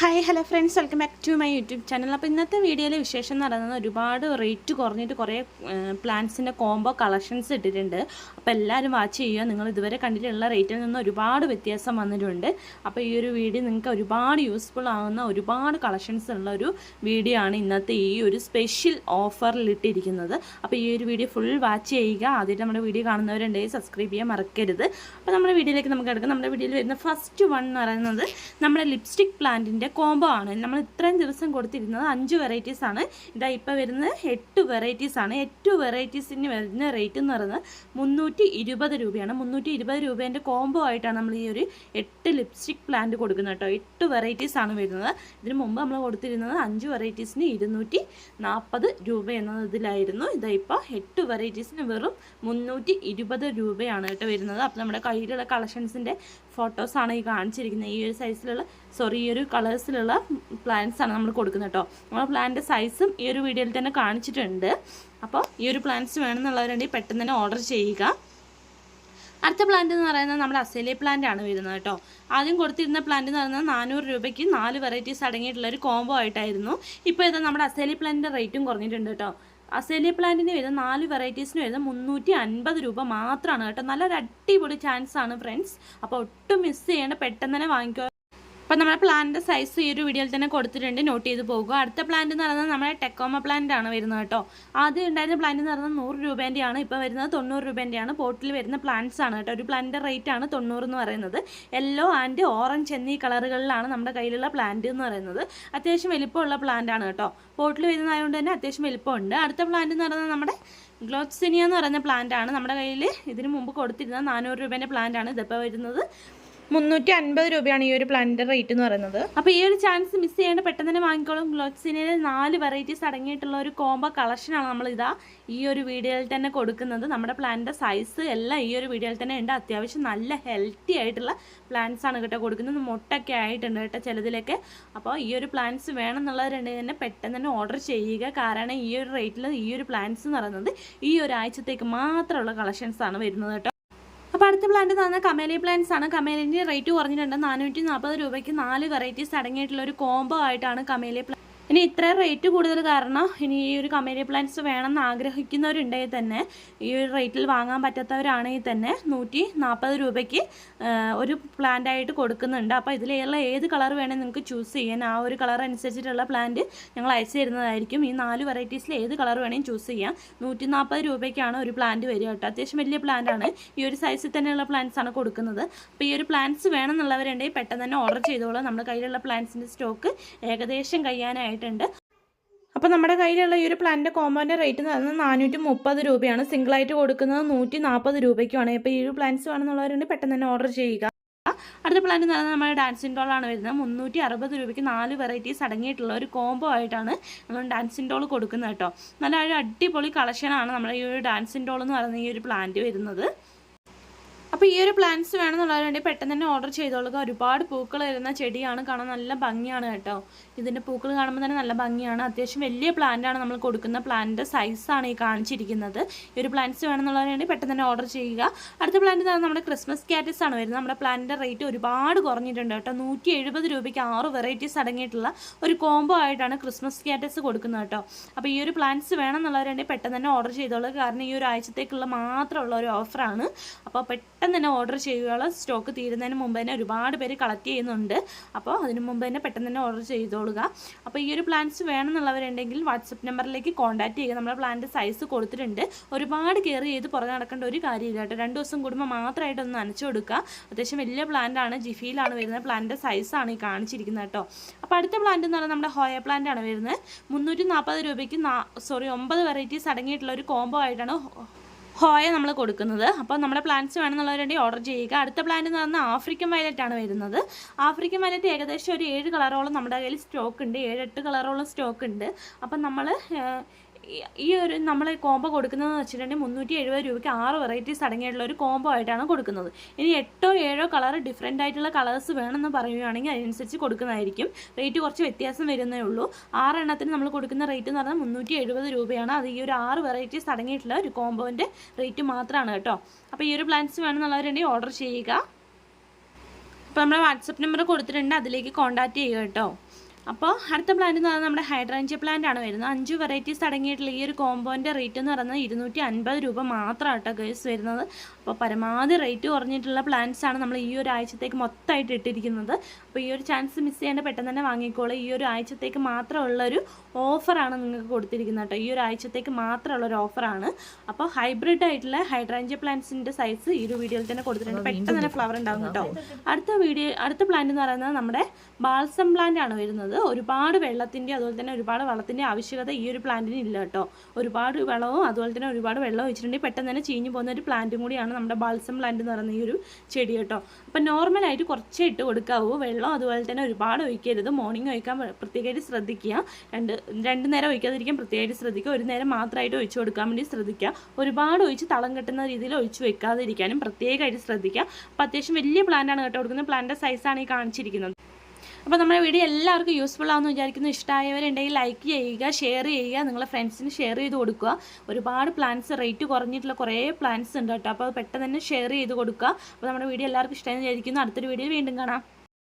Hi hello friends welcome back to my YouTube channel അപ്പോൾ ഇന്നത്തെ വീഡിയോയിലെ വിശേഷം എന്ന് പറയുന്നത് ഒരുപാട് റേറ്റ് കുറഞ്ഞിട്ട് കുറേ പ്ലാന്റ്സിന്റെ കോംബോ കളക്ഷൻസ് ഇട്ടിട്ടുണ്ട്. അപ്പോൾ എല്ലാവരും വാച്ച് ചെയ്യുക. നിങ്ങൾ ഇതുവരെ കണ്ടിട്ടുള്ള റേറ്റിൽ നിന്ന് ഒരുപാട് വ്യത്യാസം വന്നിട്ടുണ്ട്. അപ്പോൾ ഈ ഒരു വീഡിയോ നിങ്ങൾക്ക് ഒരുപാട് യൂസ്ഫുൾ ആകുന്ന ഒരുപാട് കളക്ഷൻസ് ഉള്ള ഒരു വീഡിയോ ആണ് ഇന്നത്തെ ഈ ഒരു സ്പെഷ്യൽ ഓഫറിൽ ഇട്ടിരിക്കുന്നത്. അപ്പോൾ ഈ ഒരു വീഡിയോ ഫുൾ വാച്ച് ചെയ്യുക. ആദ്യമായിട്ട് നമ്മുടെ വീഡിയോ കാണുന്നവരുണ്ടെങ്കിൽ സബ്സ്ക്രൈബ് ചെയ്യാൻ മറക്കരുത്. അപ്പോൾ നമ്മുടെ വീഡിയോയിലേക്ക് നമുക്ക് എടുക്കാം നമ്മുടെ വീഡിയോയിൽ വരുന്ന ഫസ്റ്റ് വൺ എന്ന് പറയുന്നത് നമ്മുടെ ലിപ്സ്റ്റിക് പ്ലാന്റിന്റെ കോംബോ ആണ്. നമ്മൾ ഇത്രയും ദിവസം കൊടുത്തിരുന്നത് അഞ്ച് വെറൈറ്റീസ് ആണ്. ഇതാ ഇപ്പോൾ വരുന്നത് എട്ട് വെറൈറ്റീസ് ആണ്. എട്ട് വെറൈറ്റീസിന് വരുന്ന റേറ്റ് എന്ന് പറയുന്നത് മുന്നൂറ്റി ഇരുപത് രൂപയാണ്. മുന്നൂറ്റി ഇരുപത് രൂപേന്റെ കോംബോ ആയിട്ടാണ് നമ്മൾ ഈ ഒരു എട്ട് ലിപ്സ്റ്റിക് പ്ലാന്റ് കൊടുക്കുന്നത് കേട്ടോ. എട്ട് വെറൈറ്റീസ് ആണ് വരുന്നത്. ഇതിന് മുമ്പ് നമ്മൾ കൊടുത്തിരുന്നത് അഞ്ച് വെറൈറ്റീസിന് ഇരുന്നൂറ്റി നാൽപ്പത് രൂപ എന്നതിലായിരുന്നു ഇതാ ഇപ്പോൾ എട്ട് വെറൈറ്റീസിന് വെറും മുന്നൂറ്റി ഇരുപത് രൂപയാണ് കേട്ടോ വരുന്നത്. അപ്പോൾ നമ്മുടെ കയ്യിലുള്ള കളക്ഷൻസിന്റെ ഫോട്ടോസാണ് ഈ കാണിച്ചിരിക്കുന്നത്. ഈ ഒരു സൈസിലുള്ള സോറി ഈ ഒരു കളേഴ്സിലുള്ള പ്ലാന്റ്സ് ആണ് നമ്മൾ കൊടുക്കുന്നത് കേട്ടോ. നമ്മൾ പ്ലാന്റ് സൈസും ഈ ഒരു വീഡിയോയിൽ തന്നെ കാണിച്ചിട്ടുണ്ട്. അപ്പോൾ ഈ ഒരു പ്ലാന്റ്സ് വേണമെന്നുള്ളവരുണ്ടെങ്കിൽ പെട്ടെന്ന് തന്നെ ഓർഡർ ചെയ്യുക. അടുത്ത പ്ലാന്റ് എന്ന് പറയുന്നത് നമ്മുടെ അസേലിയ പ്ലാന്റ് ആണ് വരുന്നത് കേട്ടോ. ആദ്യം കൊടുത്തിരുന്ന പ്ലാന്റ് എന്ന് പറയുന്നത് നാനൂറ് രൂപയ്ക്ക് നാല് വെറൈറ്റീസ് അടങ്ങിയിട്ടുള്ള ഒരു കോംബോ ആയിട്ടായിരുന്നു. ഇപ്പോൾ ഇത് നമ്മുടെ അസേലിയ പ്ലാന്റിന്റെ റേറ്റും കുറഞ്ഞിട്ടുണ്ട് കേട്ടോ. അസേലിയ പ്ലാന്റിന് വരുന്ന നാല് വെറൈറ്റീസിന് വരുന്ന മുന്നൂറ്റി അൻപത് രൂപ മാത്രമാണ് കേട്ടോ. നല്ലൊരു അടിപൊളി ചാൻസ് ആണ് ഫ്രണ്ട്സ് അപ്പോൾ ഒട്ടും മിസ് ചെയ്യേണ്ട പെട്ടെന്ന് തന്നെ വാങ്ങിക്കുക അപ്പോൾ നമ്മുടെ പ്ലാന്റിന്റെ സൈസ് ഈ ഒരു വീഡിയോയിൽ തന്നെ കൊടുത്തിട്ടുണ്ട്. നോട്ട് ചെയ്ത് പോകുക. അടുത്ത പ്ലാന്റ് എന്ന് പറയുന്നത് നമ്മുടെ ടെക്കോമ പ്ലാന്റ് ആണ് വരുന്നത് കേട്ടോ. ആദ്യം ഉണ്ടായിരുന്ന പ്ലാന്റ് എന്ന് പറയുന്നത് നൂറ് രൂപേന്റെയാണ്. ഇപ്പോൾ വരുന്നത് തൊണ്ണൂറ് രൂപേന്റെയാണ്. പോട്ടിൽ വരുന്ന പ്ലാന്റ്സ് ആണ് കേട്ടോ. ഒരു പ്ലാന്റിന്റെ റേറ്റ് ആണ് തൊണ്ണൂറ് എന്ന് പറയുന്നത്. യെല്ലോ ആൻഡ് ഓറഞ്ച് എന്നീ കളറുകളിലാണ് നമ്മുടെ കയ്യിലുള്ള പ്ലാന്റ് എന്ന് പറയുന്നത്. അത്യാവശ്യം വലിപ്പമുള്ള പ്ലാന്റ് ആണ് കേട്ടോ. പോട്ടിൽ വരുന്നതായതുകൊണ്ട് തന്നെ അത്യാവശ്യം വലിപ്പമുണ്ട്. അടുത്ത പ്ലാന്റ് എന്ന് പറയുന്നത് നമ്മുടെ ഗ്ലോത്സിനിയ എന്ന് പറയുന്ന പ്ലാന്റ് ആണ്. നമ്മുടെ കയ്യിൽ ഇതിനു മുമ്പ് കൊടുത്തിരുന്ന നാനൂറ് രൂപേന്റെ പ്ലാന്റ് ആണ്. ഇതിപ്പോൾ വരുന്നത് മുന്നൂറ്റി അൻപത് രൂപയാണ് ഈ ഒരു പ്ലാന്റിന്റെ റേറ്റ് എന്ന് പറയുന്നത്. അപ്പോൾ ഈ ഒരു ചാൻസ് മിസ് ചെയ്യേണ്ട പെട്ടെന്ന് തന്നെ വാങ്ങിക്കോളും. ഗ്ലോസിനെ നാല് വെറൈറ്റീസ് അടങ്ങിയിട്ടുള്ള ഒരു കോംബോ കളക്ഷനാണ് നമ്മൾ ഇതാ ഈ ഒരു വീഡിയോയിൽ തന്നെ കൊടുക്കുന്നത്. നമ്മുടെ പ്ലാന്റിന്റെ സൈസ് എല്ലാം ഈ ഒരു വീഡിയോയിൽ തന്നെ ഉണ്ട്. അത്യാവശ്യം നല്ല ഹെൽത്തി ആയിട്ടുള്ള പ്ലാന്റ്സ് ആണ് കേട്ടോ കൊടുക്കുന്നത്. മുട്ടൊക്കെ ആയിട്ടുണ്ട് കേട്ടോ ചിലതിലൊക്കെ. അപ്പോൾ ഈ ഒരു പ്ലാന്റ്സ് വേണമെന്നുള്ളവരുണ്ടെങ്കിൽ തന്നെ പെട്ടെന്ന് തന്നെ ഓർഡർ ചെയ്യുക. കാരണം ഈ ഒരു റേറ്റിൽ ഈ ഒരു പ്ലാന്റ്സ് എന്ന് പറയുന്നത് ഈ ഒരാഴ്ചത്തേക്ക് മാത്രമുള്ള കളക്ഷൻസ് ആണ് വരുന്നത് കേട്ടോ. അടുത്ത പ്ലാന്റ് തന്ന കമേലി പ്ലാന്റ്സ് ആണ്. കമേലിന്റെ റേറ്റ് കുറഞ്ഞിട്ടുണ്ട്. നാനൂറ്റി നാൽപ്പത് രൂപയ്ക്ക് നാല് വെറൈറ്റീസ് അടങ്ങിയിട്ടുള്ള ഒരു കോംബോ ആയിട്ടാണ് കമേലി പ്ലാന്റ് ഇനി ഇത്രയും റേറ്റ് കൂടുതൽ കാരണം ഇനി ഈ ഒരു കമേരിയ പ്ലാന്റ്സ് വേണമെന്ന് ആഗ്രഹിക്കുന്നവരുണ്ടെങ്കിൽ തന്നെ ഈ ഒരു റേറ്റിൽ വാങ്ങാൻ പറ്റാത്തവരാണെങ്കിൽ തന്നെ നൂറ്റി നാൽപ്പത് രൂപയ്ക്ക് ഒരു പ്ലാന്റ് ആയിട്ട് കൊടുക്കുന്നുണ്ട്. അപ്പോൾ ഇതിലുള്ള ഏത് കളർ വേണമെങ്കിൽ നിങ്ങൾക്ക് ചൂസ് ചെയ്യാൻ. ആ ഒരു കളർ അനുസരിച്ചിട്ടുള്ള പ്ലാന്റ് ഞങ്ങൾ അയച്ചു തരുന്നതായിരിക്കും. ഈ നാല് വെറൈറ്റീസിൽ ഏത് കളർ വേണമെങ്കിൽ ചൂസ് ചെയ്യാം. നൂറ്റി നാൽപ്പത് രൂപയ്ക്കാണ് ഒരു പ്ലാന്റ് വരിക കേട്ടോ. അത്യാവശ്യം വലിയ പ്ലാന്റ് ആണ്. ഈ ഒരു സൈസിൽ തന്നെയുള്ള ആണ് കൊടുക്കുന്നത്. അപ്പോൾ ഈ ഒരു പ്ലാന്റ്സ് വേണമെന്നുള്ളവരുണ്ടെങ്കിൽ പെട്ടെന്ന് തന്നെ ഓർഡർ ചെയ്തോളൂ. നമ്മുടെ കയ്യിലുള്ള പ്ലാന്റ്സിന്റെ സ്റ്റോക്ക് ഏകദേശം കഴിയാനായിട്ടുണ്ട് അപ്പോൾ നമ്മുടെ കയ്യിലുള്ള ഈ ഒരു പ്ലാന്റിന്റെ കോമ്പോന്റെ റേറ്റ് എന്ന് പറയുന്നത് നാനൂറ്റി മുപ്പത് രൂപയാണ് സിംഗിളായിട്ട് കൊടുക്കുന്നത് നൂറ്റി നാൽപ്പത് രൂപയ്ക്കുമാണ്. അപ്പോൾ ഈ ഒരു പ്ലാന്റ്സ് വേണമെന്നുള്ളവരുണ്ട് പെട്ടെന്ന് തന്നെ ഓർഡർ ചെയ്യുക. അടുത്ത പ്ലാന്റ് എന്ന് പറയുന്നത് നമ്മുടെ ഡാൻസിൻ ഡോളാണ് വരുന്നത്. മുന്നൂറ്റി അറുപത് രൂപയ്ക്ക് നാല് വെറൈറ്റീസ് അടങ്ങിയിട്ടുള്ള ഒരു കോമ്പോ ആയിട്ടാണ് നമ്മൾ ഡാൻസിൻ ഡോൾ കൊടുക്കുന്നത് കേട്ടോ. നല്ല ഒരു അടിപൊളി കളക്ഷനാണ് നമ്മുടെ ഈ ഒരു ഡാൻസിൻ ഡോൾ എന്ന് പറയുന്ന ഈ ഒരു പ്ലാന്റ് വരുന്നത്. അപ്പോൾ ഈ ഒരു പ്ലാന്റ്സ് വേണമെന്നുള്ളവരുണ്ടെങ്കിൽ പെട്ടെന്ന് തന്നെ ഓർഡർ ചെയ്തോളുക. ഒരുപാട് പൂക്കൾ വരുന്ന ചെടിയാണ് കാണാൻ നല്ല ഭംഗിയാണ് കേട്ടോ. ഇതിന്റെ പൂക്കൾ കാണുമ്പോൾ തന്നെ നല്ല ഭംഗിയാണ്. അത്യാവശ്യം വലിയ പ്ലാന്റാണ് നമ്മൾ കൊടുക്കുന്ന പ്ലാന്റിന്റെ സൈസാണ് ഈ കാണിച്ചിരിക്കുന്നത്. ഈ ഒരു പ്ലാന്റ്സ് വേണമെന്നുള്ളവരുണ്ടെങ്കിൽ പെട്ടെന്ന് തന്നെ ഓർഡർ ചെയ്യുക. അടുത്ത പ്ലാന്റ് നമ്മുടെ ക്രിസ്മസ് കാറ്റസ് ആണ് വരുന്നത്. നമ്മുടെ പ്ലാന്റിന്റെ റേറ്റ് ഒരുപാട് കുറഞ്ഞിട്ടുണ്ട് കേട്ടോ. നൂറ്റി എഴുപത് രൂപയ്ക്ക് ആറ് വെറൈറ്റീസ് അടങ്ങിയിട്ടുള്ള ഒരു കോംബോ ആയിട്ടാണ് ക്രിസ്മസ് കാറ്റസ് കൊടുക്കുന്നത് കേട്ടോ. അപ്പോൾ ഈ ഒരു പ്ലാന്റ്സ് വേണമെന്നുള്ളവരുണ്ടെങ്കിൽ പെട്ടെന്ന് തന്നെ ഓർഡർ ചെയ്തോളുക. കാരണം ഈ ഒരു ആഴ്ചത്തേക്കുള്ള മാത്രമുള്ള ഒരു ഓഫറാണ് അപ്പോൾ പെട്ടെന്ന് തന്നെ ഓർഡർ ചെയ്യുകയുള്ള സ്റ്റോക്ക് തീരുന്നതിന് മുമ്പ് തന്നെ ഒരുപാട് പേര് കളക്ട് ചെയ്യുന്നുണ്ട്. അപ്പോൾ അതിന് മുമ്പ് തന്നെ പെട്ടെന്ന് തന്നെ ഓർഡർ ചെയ്തോളുക. അപ്പോൾ ഈ ഒരു പ്ലാന്റ്സ് വേണമെന്നുള്ളവരുണ്ടെങ്കിൽ വാട്സപ്പ് നമ്പറിലേക്ക് കോൺടാക്ട് ചെയ്യുക. നമ്മുടെ പ്ലാന്റ് സൈസ് കൊടുത്തിട്ടുണ്ട്. ഒരുപാട് കെയർ ചെയ്ത് പുറത്ത് നടക്കേണ്ട ഒരു കാര്യമില്ല കേട്ടോ. രണ്ട് ദിവസം കൂടുമ്പോൾ മാത്രമായിട്ടൊന്ന് നനച്ചു കൊടുക്കുക. അത്യാവശ്യം വലിയ പ്ലാന്റ് ആണ്. ജിഫിയിലാണ് വരുന്നത്. പ്ലാന്റിന്റെ സൈസാണ് ഈ കാണിച്ചിരിക്കുന്നത് കേട്ടോ. അപ്പോൾ അടുത്ത പ്ലാന്റ് എന്ന് പറയുന്നത് നമ്മുടെ ഹോയ പ്ലാന്റ് ആണ് വരുന്നത്. മുന്നൂറ്റി നാൽപ്പത് രൂപയ്ക്ക് സോറി ഒമ്പത് വെറൈറ്റീസ് അടങ്ങിയിട്ടുള്ള ഒരു കോംബോ ആയിട്ടാണ് ഹോയ നമ്മൾ കൊടുക്കുന്നത്. അപ്പോൾ നമ്മുടെ പ്ലാന്റ്സ് വേണമെന്നുള്ളവരുണ്ടെങ്കിൽ ഓർഡർ ചെയ്യുക. അടുത്ത പ്ലാന്റ് എന്ന് പറഞ്ഞാൽ ആഫ്രിക്കൻ വയലറ്റ് ആണ് വരുന്നത്. ആഫ്രിക്കൻ വയലറ്റ് ഏകദേശം ഒരു ഏഴ് കളറോളം നമ്മുടെ കയ്യിൽ സ്റ്റോക്ക് ഉണ്ട്. ഏഴെട്ട് കളറോളം സ്റ്റോക്ക് ഉണ്ട്. അപ്പം നമ്മൾ ഈ ഒരു നമ്മൾ കോംബോ കൊടുക്കുന്നതെന്ന് വെച്ചിട്ടുണ്ടെങ്കിൽ മുന്നൂറ്റി എഴുപത് രൂപയ്ക്ക് ആറ് വെറൈറ്റീസ് അടങ്ങിയിട്ടുള്ള ഒരു കോംബോ ആയിട്ടാണ് കൊടുക്കുന്നത്. ഇനി എട്ടോ ഏഴോ കളർ ഡിഫറെന്റ് ആയിട്ടുള്ള കളേഴ്സ് വേണമെന്ന് പറയുകയാണെങ്കിൽ അതിനനുസരിച്ച് കൊടുക്കുന്നതായിരിക്കും. റേറ്റ് കുറച്ച് വ്യത്യാസം വരുന്നേ ഉള്ളൂ. ആറെണ്ണത്തിന് നമ്മൾ കൊടുക്കുന്ന റേറ്റ് എന്ന് പറഞ്ഞാൽ മുന്നൂറ്റി എഴുപത് രൂപയാണ്. അത് ഈ ഒരു ആറ് വെറൈറ്റീസ് അടങ്ങിയിട്ടുള്ള ഒരു കോംബോന്റെ റേറ്റ് മാത്രമാണ് കേട്ടോ. അപ്പോൾ ഈ ഒരു പ്ലാന്റ്സ് വേണമെന്നുള്ളവരുണ്ടെങ്കിൽ ഓർഡർ ചെയ്യുക. അപ്പോൾ നമ്മുടെ വാട്സപ്പ് നമ്പർ കൊടുത്തിട്ടുണ്ട്. അതിലേക്ക് കോൺടാക്റ്റ് ചെയ്യുക കേട്ടോ. അപ്പോൾ അടുത്ത പ്ലാന്റ് എന്ന് പറയുന്നത് നമ്മുടെ ഹൈഡ്രാഞ്ചിയ പ്ലാന്റ് ആണ് വരുന്നത്. അഞ്ച് വെറൈറ്റീസ് അടങ്ങിയിട്ടുള്ള ഈ ഒരു കോമ്പോന്റെ റേറ്റ് എന്ന് പറയുന്നത് ഇരുന്നൂറ്റി അൻപത് രൂപ മാത്രമാണ് കേട്ടോ ഗേസ് വരുന്നത്. അപ്പോൾ പരമാവധി റേറ്റ് കുറഞ്ഞിട്ടുള്ള പ്ലാന്റ്സ് ആണ് നമ്മൾ ഈ ഒരു ആഴ്ചത്തേക്ക് മൊത്തമായിട്ട് ഇട്ടിരിക്കുന്നത്. അപ്പോൾ ഈ ഒരു ചാൻസ് മിസ് ചെയ്യാണ്ട് പെട്ടെന്ന് തന്നെ വാങ്ങിക്കോളൂ. ഈ ഒരു ആഴ്ചത്തേക്ക് മാത്രമുള്ളൊരു ഓഫറാണ് നിങ്ങൾക്ക് കൊടുത്തിരിക്കുന്നത് കേട്ടോ. ഈ ഒരു ആഴ്ചത്തേക്ക് മാത്രമുള്ളൊരു ഓഫറാണ് അപ്പോൾ ഹൈബ്രിഡ് ആയിട്ടുള്ള ഹൈഡ്രാഞ്ച പ്ലാന്റ്സിന്റെ സൈസ് ഈ ഒരു വീഡിയോയിൽ തന്നെ കൊടുത്തിട്ടുണ്ട്. പെട്ടെന്ന് തന്നെ ഫ്ലവർ ഉണ്ടാകും കേട്ടോ. അടുത്ത വീഡിയോ അടുത്ത പ്ലാന്റ് എന്ന് പറയുന്നത് നമ്മുടെ ബാൾസം പ്ലാന്റ് ആണ് വരുന്നത്. ഒരുപാട് വെള്ളത്തിന്റെ അതുപോലെ തന്നെ ഒരുപാട് വളത്തിന്റെ ആവശ്യകത ഈ ഒരു പ്ലാന്റിന് ഇല്ല കേട്ടോ. ഒരുപാട് വെള്ളവും അതുപോലെ തന്നെ ഒരുപാട് വെള്ളം ഒഴിച്ചിട്ടുണ്ടെങ്കിൽ പെട്ടെന്ന് തന്നെ ചീഞ്ഞു പോകുന്ന ഒരു പ്ലാന്റും കൂടിയാണ് നമ്മുടെ ബാൾസം പ്ലാന്റ് എന്ന് പറയുന്ന ഈ ഒരു ചെടി കേട്ടോ. അപ്പോൾ നോർമലായിട്ട് കുറച്ചേ ഇട്ട് കൊടുക്കാവൂ. വെള്ളം അതുപോലെ തന്നെ ഒരുപാട് ഒഴിക്കരുത്. മോർണിംഗ് ഒഴിക്കാൻ പ്ര- പ്രത്യേകമായിട്ട് ശ്രദ്ധിക്കുക. രണ്ട് രണ്ട് നേരം ഒഴിക്കാതിരിക്കാൻ പ്രത്യേകമായിട്ട് ശ്രദ്ധിക്കുക. ഒരു നേരം മാത്രമായിട്ട് ഒഴിച്ചു കൊടുക്കാൻ വേണ്ടി ശ്രദ്ധിക്കുക. ഒരുപാട് ഒഴിച്ച് തളം കെട്ടുന്ന രീതിയിൽ ഒഴിച്ചു വെക്കാതിരിക്കാനും പ്രത്യേകമായിട്ട് ശ്രദ്ധിക്കുക. അപ്പോൾ അത്യാവശ്യം വലിയ പ്ലാന്റാണ് കേട്ടോ കൊടുക്കുന്നത്. പ്ലാന്റിന്റെ സൈസാണ് ഈ കാണിച്ചിരിക്കുന്നത്. അപ്പോൾ നമ്മുടെ വീഡിയോ എല്ലാവർക്കും യൂസ്ഫുൾ ആണെന്ന് വിചാരിക്കുന്നു. ഇഷ്ടമായവരുണ്ടെങ്കിൽ ലൈക്ക് ചെയ്യുക ഷെയർ ചെയ്യുക നിങ്ങളെ ഫ്രണ്ട്സിന് ഷെയർ ചെയ്ത് കൊടുക്കുക. ഒരുപാട് പ്ലാൻസ് റേറ്റ് കുറഞ്ഞിട്ടുള്ള കുറേ പ്ലാൻസ് ഉണ്ട് കേട്ടോ. അപ്പോൾ പെട്ടെന്ന് തന്നെ ഷെയർ ചെയ്ത് കൊടുക്കുക. അപ്പോൾ നമ്മുടെ വീഡിയോ എല്ലാവർക്കും ഇഷ്ടമായി വിചാരിക്കുന്നു. അടുത്തൊരു വീഡിയോയിൽ വീണ്ടും കാണാം.